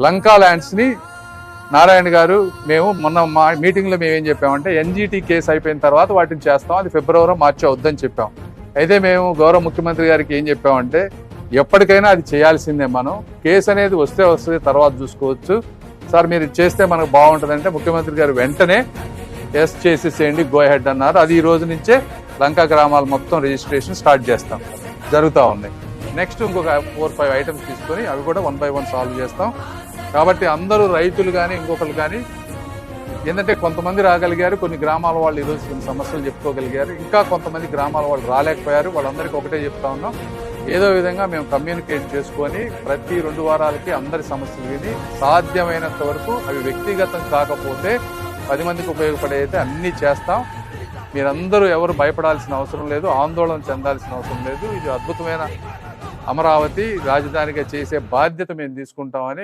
లంకా ల్యాండ్స్ని నారాయణ గారు మేము మొన్న మా మీటింగ్లో మేము ఏం చెప్పామంటే ఎన్జీటీ కేసు అయిపోయిన తర్వాత వాటిని చేస్తాం. అది ఫిబ్రవరి మార్చి అవుద్దని చెప్పాం. అయితే మేము గౌరవ ముఖ్యమంత్రి గారికి ఏం చెప్పామంటే ఎప్పటికైనా అది చేయాల్సిందే మనం. కేసు అనేది వస్తే వస్తుంది తర్వాత చూసుకోవచ్చు. సార్ మీరు చేస్తే మనకు బాగుంటుందంటే ముఖ్యమంత్రి గారు వెంటనే ఎస్ చేసేసేయండి గో హెడ్ అన్నారు. అది ఈ రోజు నుంచే లంకా గ్రామాలు మొత్తం రిజిస్ట్రేషన్ స్టార్ట్ చేస్తాం. జరుగుతూ ఉన్నాయి. నెక్స్ట్ ఇంకొక ఫోర్ ఫైవ్ ఐటమ్స్ తీసుకొని అవి కూడా వన్ బై వన్ సాల్వ్ చేస్తాం. కాబట్టి అందరూ రైతులు కానీ ఇంకొకరు కానీ ఏంటంటే కొంతమంది రాగలిగారు కొన్ని గ్రామాల వాళ్ళు ఈరోజు కొన్ని సమస్యలు చెప్పుకోగలిగారు. ఇంకా కొంతమంది గ్రామాల వాళ్ళు రాలేకపోయారు. వాళ్ళందరికీ ఒకటే చెప్తా ఉన్నాం ఏదో విధంగా మేము కమ్యూనికేట్ చేసుకొని ప్రతి రెండు వారాలకి అందరి సమస్యలు విని సాధ్యమైనంత వరకు అవి వ్యక్తిగతం కాకపోతే పది మందికి ఉపయోగపడే అయితే అన్నీ చేస్తాం. మీరందరూ ఎవరు భయపడాల్సిన అవసరం లేదు ఆందోళన చెందాల్సిన అవసరం లేదు. ఇది అద్భుతమైన అమరావతి రాజధానిగా చేసే బాధ్యత మేము తీసుకుంటామని